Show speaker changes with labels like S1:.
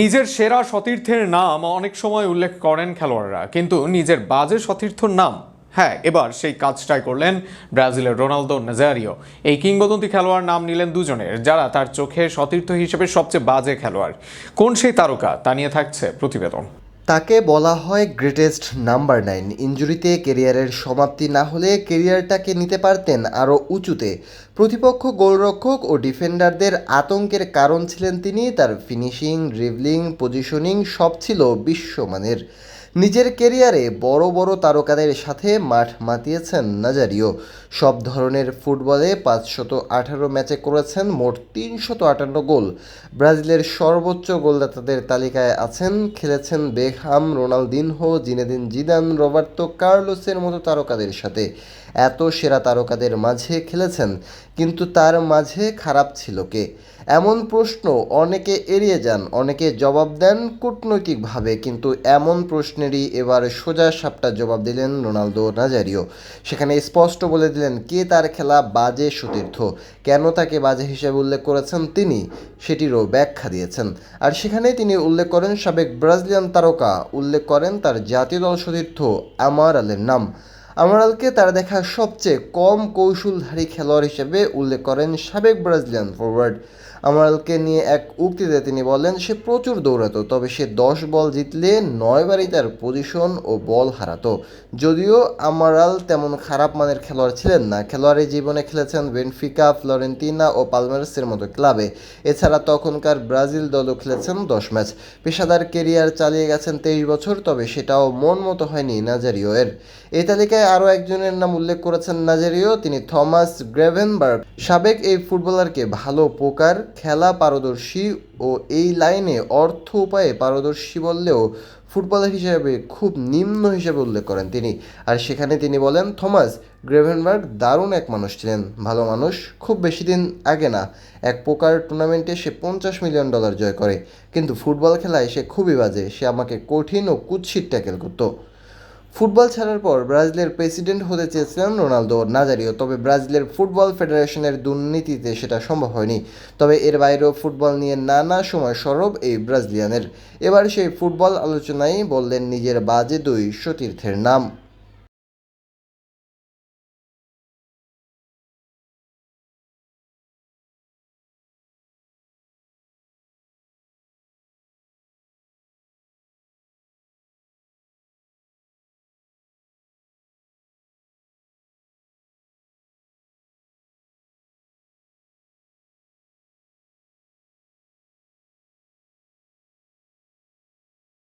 S1: নিজের সেরা সতীর্থের নাম অনেক সময় উল্লেখ করেন খেলোয়াড়রা, কিন্তু নিজের বাজে সতীর্থর নাম? হ্যাঁ এবার সেই কাজটাই করলেন ব্রাজিলের রোনালদো নাজারিও। এই কিংবদন্তি খেলোয়াড় নাম নিলেন দুজনের, যারা তার চোখে সতীর্থ হিসেবে সবচেয়ে বাজে খেলোয়াড়। কোন সেই তারকা? তা নিয়ে থাকছে প্রতিবেদন।
S2: তাকে বলা হয় গ্রেটেস্ট নাম্বার নাইন। ইঞ্জুরিতে কেরিয়ারের সমাপ্তি না হলে কেরিয়ারটাকে নিতে পারতেন আরও উঁচুতে। প্রতিপক্ষ গোলরক্ষক ও ডিফেন্ডারদের আতঙ্কের কারণ ছিলেন তিনি। তার ফিনিশিং, ড্রিবলিং, পজিশনিং সব ছিল বিশ্বমানের। নিজের কেরিয়ারে বড় বড় তারকাদের সাথে মাঠ মাতিয়েছেন নাজারিও। সব ধরনের ফুটবলে পাঁচশত আঠারো ম্যাচে করেছেন মোট তিনশত আটান্ন গোল। ব্রাজিলের সর্বোচ্চ গোলদাতাদের তালিকায় আছেন, খেলেছেন Beckham Ronaldinho, Zinedine Zidane, Roberto কার্লোসের মতো তারকাদের সাথে। এত সেরা তারকাদের মাঝে খেলেছেন, কিন্তু তার মাঝে খারাপ ছিল কে? এমন প্রশ্ন অনেকে এড়িয়ে যান, অনেকে জবাব দেন কূটনৈতিকভাবে, কিন্তু এমন প্রশ্নেরই এবার সোজা সাপটা জবাব দিলেন রোনালদো নাজারিও। সেখানে স্পষ্ট বলে দিলেন কে তার খেলা বাজে সতীর্থ, কেন তাকে বাজে হিসেবে উল্লেখ করেছেন তিনি সেটিরও ব্যাখ্যা দিয়েছেন। আর সেখানে তিনি উল্লেখ করেন সাবেক ব্রাজিলিয়ান তারকা, উল্লেখ করেন তার জাতীয় দল সতীর্থ, আমার আলের নাম। আমারালকে তার দেখা সবচেয়ে কম কৌশলধারী খেলোয়াড় হিসেবে উল্লেখ করেন সাবেক ব্রাজিলিয়ান ফরওয়ার্ড আমারালকে নিয়ে এক উক্তিতে তিনি বলেন, সে প্রচুর দৌড়াতো, তবে সে দশ বল জিতলে নয়বারই তার পজিশন ও বল হারাতো। যদিও আমারাল তেমন খারাপ মানের খেলোয়াড় ছিলেন না। খেলোয়াড়ি জীবনে খেলেছেন বেনফিকা ফ্লোরেন্তিনা ও পালমারেসের মতো ক্লাবে। এছাড়া তখনকার ব্রাজিল দলও খেলেছেন দশ ম্যাচ। পেশাদার কেরিয়ার চালিয়ে গেছেন তেইশ বছর, তবে সেটাও মন মতো হয়নি নাজারিও এর এই তালিকায় আরও একজনের নাম উল্লেখ করেছেন নাজেরিও তিনি থমাস গ্রেভেনবার্গ। সাবেক এই ফুটবলারকে ভালো পোকার, খেলা পারদর্শী ও এই লাইনে অর্থ উপায়ে পারদর্শী বললেও ফুটবলার হিসেবে খুব নিম্ন হিসেবে উল্লেখ করেন তিনি। আর সেখানে তিনি বলেন, থমাস গ্রেভেনবার্গ দারুণ এক মানুষ ছিলেন। ভালো মানুষ, খুব বেশি দিন আগে না। এক পোকার টুর্নামেন্টে সে পঞ্চাশ মিলিয়ন ডলার জয় করে। কিন্তু ফুটবল খেলায় সে খুবই বাজে। সে আমাকে কঠিন ও কুৎসিত ট্যাকেল করতো। ফুটবল ছাড়ার পর ব্রাজিলের প্রেসিডেন্ট হতে চেয়েছিলেন রোনালদো। নাজারিও তবে ব্রাজিলের ফুটবল ফেডারেশনের দুর্নীতিতে সেটা সম্ভব হয়নি। তবে এর বাইরেও ফুটবল নিয়ে নানা সময় সরব এই ব্রাজিলিয়ানের। এবার সেই ফুটবল আলোচনায় বললেন নিজের বাজে দুই সতীর্থের নাম।